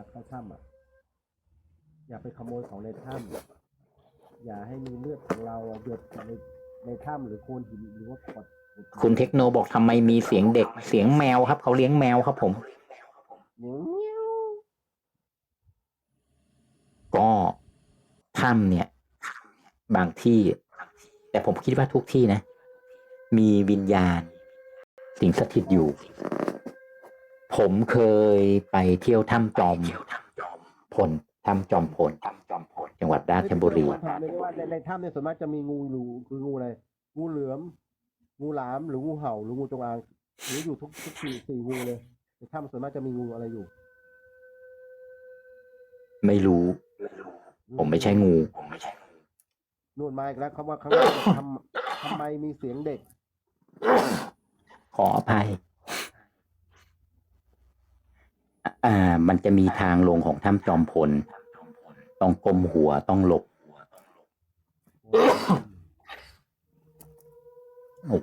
ลาเข้าถ้ำอะ อย่าไปขโมยของในถ้ำอย่าให้มีเลือดของเราหยดในในถ้ำหรือโคลนหินหรือว่ากดคุณเทคโนบอกทำไมมีเสียงเด็กเสียงแมวครับ เขาเลี้ยงแมวครับผม ก็ถ้ำเนี่ย บางที่ แต่ผมคิดว่าทุกที่นะ มีวิญญาณ สิงสถิตอยู่ ผมเคยไปเที่ยวถ้ำจอมพลถ้ำจอมพลจังหวัดราชบุรีถามเลยว่าในในถ้ำเนี่ยส่วนมากจะมีงูหรือคืองูอะไรงูเหลือม งูหลามหรืองูเห่าหรืองูจงอางหรืออยู่ทุกทุกสี่สี่งูเลยในถ้ำส่วนมากจะมีงูอะไรอยู่ ไม่รู้ ผมไม่ใช่งูนู่นมาอีกแล้วเขาว่าข้างล่างทำทำไมมีเสียงเด็ก ขออภัย อ่า มันจะมีทางลงของถ้ำจอมพล ต้องก้มหัวต้องหลบ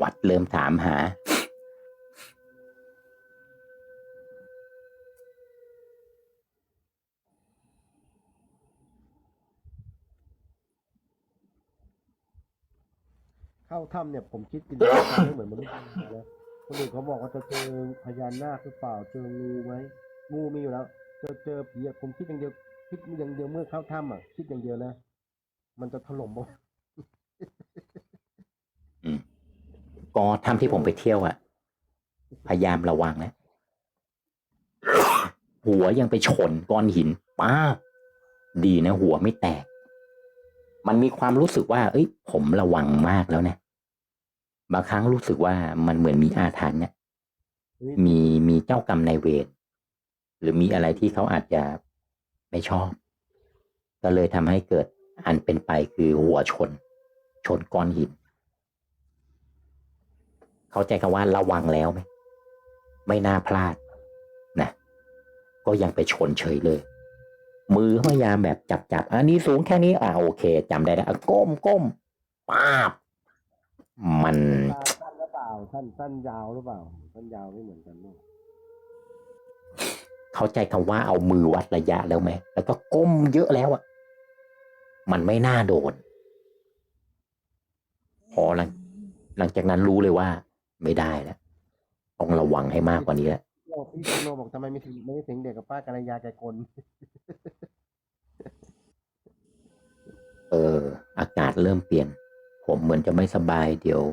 วัดเริ่มถามหา เข้าถ้ำเนี่ยผมคิดจินตนาการไม่เหมือนมนุษย์นะคนอื่นเขาบอกว่าจะเจอพญานาคหรือเปล่าเจองูไหม งูมีอยู่แล้วเจอเจอผีอะผมคิดอย่างเดียวคิดอย่างเดียวเมื่อเข้าถ้ำอะคิดอย่างเดียวนะมันจะถล่มบ่ก็ถ้ำที่ผมไปเที่ยวอะพยายามระวังนะ หัวยังไปชนก้อนหินป้าบดีนะ หัวไม่แตก มันมีความรู้สึกว่า เอ้ย ผมระวังมากแล้วนะบางครั้งรู้สึกว่ามันเหมือนมีอาถรรพ์เนี่ยเฮ้ยมีมีเจ้ากรรมนายเวร หรือมีอะไรที่เขาอาจจะไม่ชอบ ก็เลยทำให้เกิดอันเป็นไปคือหัวชน ชนก้อนหิน เข้าใจคำว่าระวังแล้วไหมไม่น่าพลาดนะก็ยังไปชนเฉยเลย มือพยายามแบบจับจับอันนี้สูงแค่นี้อ่าโอเคจำได้แล้วก้มก้มป้าบมันตาสั้นหรือเปล่าสั้นสั้นยาวหรือเปล่าสั้นยาวไม่เหมือนกันลูก เข้าใจคำว่าเอามือวัดระยะแล้วไหมแล้วก็ก้มเยอะแล้วอะมันไม่น่าโดนพอหลังหลังจากนั้นรู้เลยว่า ไม่ได้แล้วต้องระวังให้มากกว่านี้แล้วโอ้พี่โนบอกทำไมไม่ถึงไม่ได้เสียงเด็กกับป้ากัลยาแกกลเออ อากาศเริ่มเปลี่ยน ผมเหมือนจะไม่สบายเดี๋ยว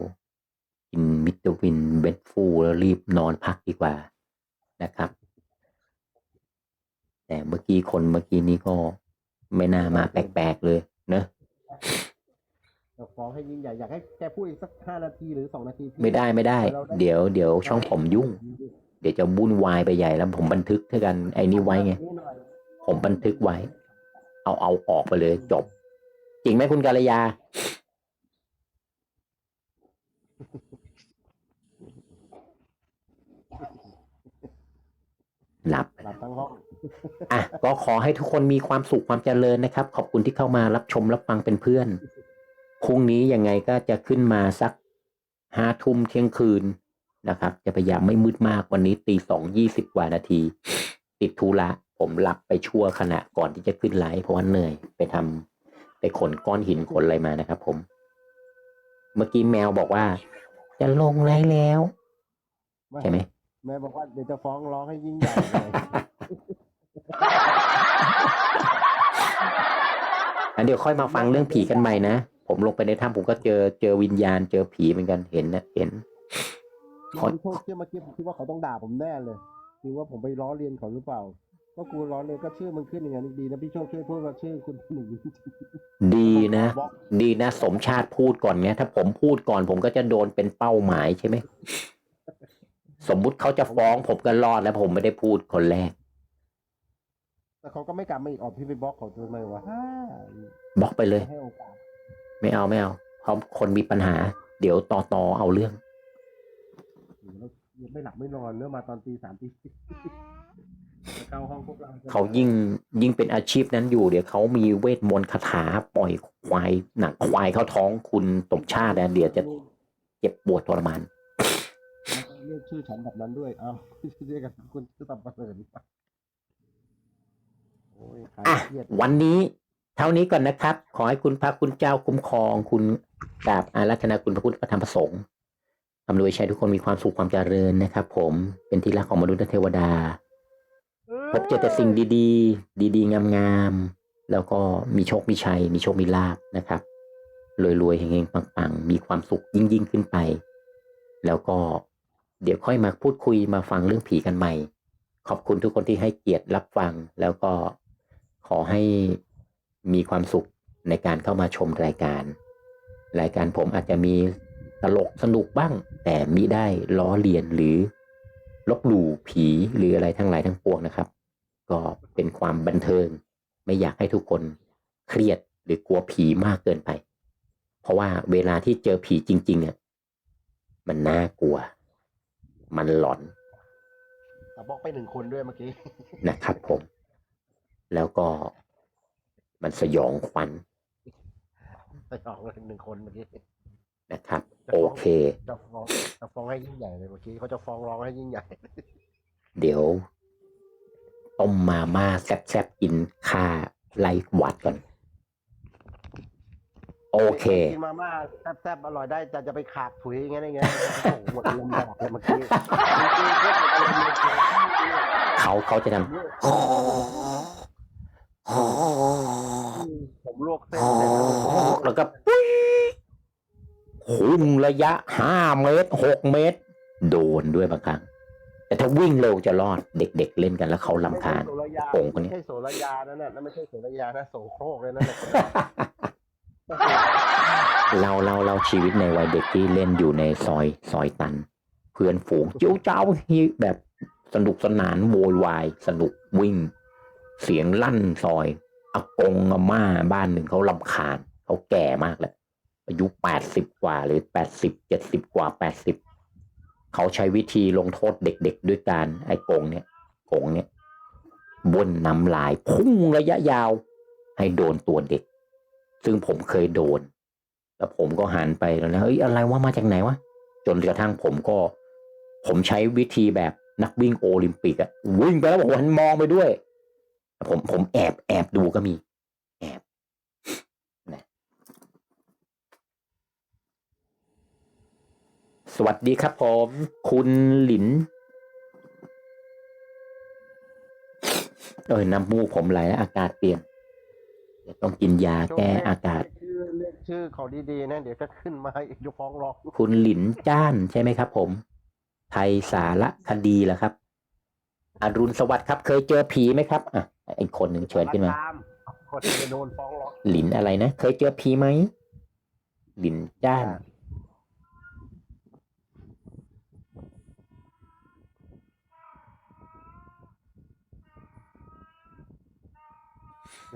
กินมิตาวินเบดฟูแล้วรีบนอนพักดีกว่านะครับ แต่เมื่อกี้คนเมื่อกี้นี้ก็ไม่น่ามาแปลกๆเลยเนอะเราฟ้องให้ยิ่งใหญ่อยากให้แกพูดอีกสักห้านาทีหรือสองนาทีพี่ไม่ได้ไม่ได้ เดี๋ยวเดี๋ยวช่องผมยุ่ง เดี๋ยวจะวุ่นวายไปใหญ่แล้วผมบันทึกเท่ากันไอ้นี่ไว้ไงนิดหน่อยผมบันทึกไว้ เอาเอาออกไปเลย จบ จริงไหมคุณกาลยา หลับหลับทั้งห้อง อะก็ขอให้ทุกคนมีความสุขความเจริญนะครับ ขอบคุณที่เข้ามารับชมรับฟังเป็นเพื่อนพรุ่งนี้ยังไงก็จะขึ้นมาสักห้าทุ่มเที่ยงคืนนะครับ จะพยายามไม่มืดมากวันนี้ตีสองยี่สิบกว่านาที ติดธุระผมหลับไปชั่วขณะก่อนที่จะขึ้นไลฟ์เพราะว่าเหนื่อยไปทำไปขนก้อนหินขนอะไรมานะครับ ผม เมื่อกี้แมวบอกว่า จะลงไลฟ์แล้ว ใช่ไหมแม่บอกว่าเดี๋ยวจะฟ้องร้องให้ยิ่งใหญ่เลย อันเดี๋ยวค่อยมาฟังเรื่องผีกันใหม่นะ ผมลงไปในถ้ำผมก็เจอเจอวิญญาณเจอผีเหมือนกันเห็นนะเห็น ขอพี่โชคเชื่อเมื่อกี้ผมคิดว่าเขาต้องด่าผมแน่เลยคิดว่าผมไปล้อเลียนเขาหรือเปล่า ก็กูล้อเลียนก็ชื่อมันขึ้นอย่างนั้นดีนะพี่โชคช่วยพูดว่าชื่อคุณหนึ่งดีนะ บล็อกดีนะ สมชาติพูดก่อนไงถ้าผมพูดก่อน ผมก็จะโดนเป็นเป้าหมายใช่ไหม สมมุติเขาจะฟ้องผมก็รอดแล้วผมไม่ได้พูดคนแรก แต่เขาก็ไม่กลับมาอีกออกพี่ไปบล็อกเขาทำไมวะฮ่าบล็อกไปเลย ให้โอกาสไม่เอาไม่เอาเพราะคนมีปัญหา เดี๋ยวต่อต่อเอาเรื่องแล้วยังไม่หลับไม่นอนเนื่อมาตอนตีสามตีสี่เข้าห้องพวกเราเขายิ่งยิ่งเป็นอาชีพนั้นอยู่ เดี๋ยวเขามีเวทมนต์คาถาปล่อยควายหนังควายเข้าท้องคุณสมชาตินะเดี๋ยวจะเจ็บปวดทรมานเรียกชื่อฉันแบบนั้นด้วย เอ้าเรียกกันคุณชื่อตับประเสริฐหรื อเปล่าหายอะเครียดวันนี้เท่านี้ก่อนนะครับ ขอให้คุณพระคุณเจ้าคุ้มครอง คุณกราบอารัธนาคุณพระพุทธพระธรรมพระสงฆ์อำนวยชัยทุกคนมีความสุขความเจริญนะครับ ผมเป็นที่รักของมนุษย์และเทวดา พบเจอแต่สิ่งดีๆ ดีๆ งามๆ แล้วก็มีโชค มีชัย มีโชค มีลาบนะครับรวยๆเฮงๆปังๆ มีความสุขยิ่งๆ ขึ้นไป แล้วก็เดี๋ยวค่อยมาพูดคุยมาฟังเรื่องผีกันใหม่ ขอบคุณทุกคนที่ให้เกียรติรับฟังแล้วก็ ขอให้มีความสุขในการเข้ามาชมรายการ รายการผมอาจจะมีตลกสนุกบ้าง แต่มิได้ล้อเลียนหรือลบหลู่ผีหรืออะไรทั้งหลายทั้งปวงนะครับ ก็เป็นความบันเทิง ไม่อยากให้ทุกคนเครียดหรือกลัวผีมากเกินไป เพราะว่าเวลาที่เจอผีจริงๆอะมันน่ากลัว มันหลอนแต่บอกไปหนึ่งคนด้วยเมื่อกี้ นะครับผม แล้วก็มันสยองขวัญไปสองหนึ่งคนเมื่อกี้นะครับ โอเค จะฟ้องจะฟ้องให้ยิ่งใหญ่เลยเมื่อกี้เขาจะฟ้องร้องให้ยิ่งใหญ่ เดี๋ยวต้มมาม่าแซ่บๆกินค่าไล่หวัดก่อน โอเคกินมาม่าแซ่บๆอร่อยได้แต่จะไปขากถุยอย่างเงี้ยอย่างเงี้ยโอ้โหหมดลมดอกเลยเมื่อกี้จริงๆโคตรหมดลมเลยเขาเขาจะทผมล วกเส้นเสร็จแล้วผมำแล้วก็ปุ๊ยพุ่งระยะห้าเมตรหกเมตร โดนด้วยบางครั้งแต่ถ้าวิ่งเร็วจะรอดเด็กๆเล่นกันแล้วเขาลำคาญโสระยาโป่งคนนี้ ไม่ใช่โสระยานั่นน่ะนั่นไม่ใช่โสระยานะโสโครกเลยนั่นแหละเราเราเราชีวิตในวัยเด็กที่เล่นอยู่ในซอยซอยตัน เพื่อนฝูงเจ้าเจ้าฮีแบบสนุกสนานโวยวายสนุกวิ่ง เสียงลั่นซอย อากงอาม่าบ้านหนึ่งเขาลำคาญเขาแก่มากแล้วอายุแปดสิบกว่าหรือแปดสิบเจ็ดสิบกว่าแปดสิบเขาใช้วิธีลงโทษเด็กๆ ด้วยการไอ้กงเนี่ยกงเนี่ยบนน้ำลายพุ่งระยะยาว ให้โดนตัวเด็ก ซึ่งผมเคยโดน แล้วผมก็หันไปแล้วนะเฮ้ยอะไรว่ามาจากไหนวะจนกระทั่งผมก็ ผมใช้วิธีแบบนักวิ่งโอลิมปิกอะวิ่งไปแล้วผมหันมองไปด้วย ผมผมแอบแอบดูก็มี แอบนะสวัสดีครับผม คุณหลิน เออน้ำมูกผมไหลแล้วอากาศเปลี่ยนเดี๋ยวต้องกินยาแก้อากาศชื่อเรียกชื่อเขาดีๆนะ เดี๋ยวจะขึ้นมาอีกจะฟ้องร้องคุณหลินจ้านใช่ไหมครับผม ไทยสารคดีเหรอครับอรุณสวัสดิ์ครับ เคยเจอผีไหมครับอะ อีกคนหนึ่งเชิญขึ้นมาตามคนจะโดนฟ้องร้องหลินอะไรนะ เคยเจอผีไหม หลินจ้าน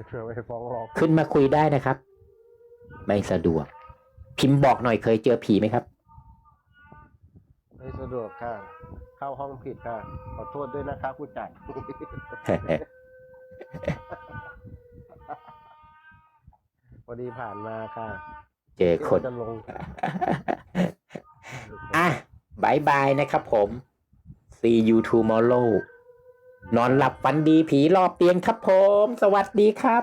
เชื่อไม่ฟ้องร้องขึ้นมาคุยได้นะครับ ไม่สะดวก พิมพ์บอกหน่อยเคยเจอผีไหมครับ ไม่สะดวกค่ะ เข้าห้องผิดค่ะ ขอโทษด้วยนะคะผู้จัด พอดีผ่านมาค่ะ เจอคนจะลงอะบายบายนะครับผม see you tomorrow นอนหลับฝันดีผีรอบเตียงครับผม สวัสดีครับ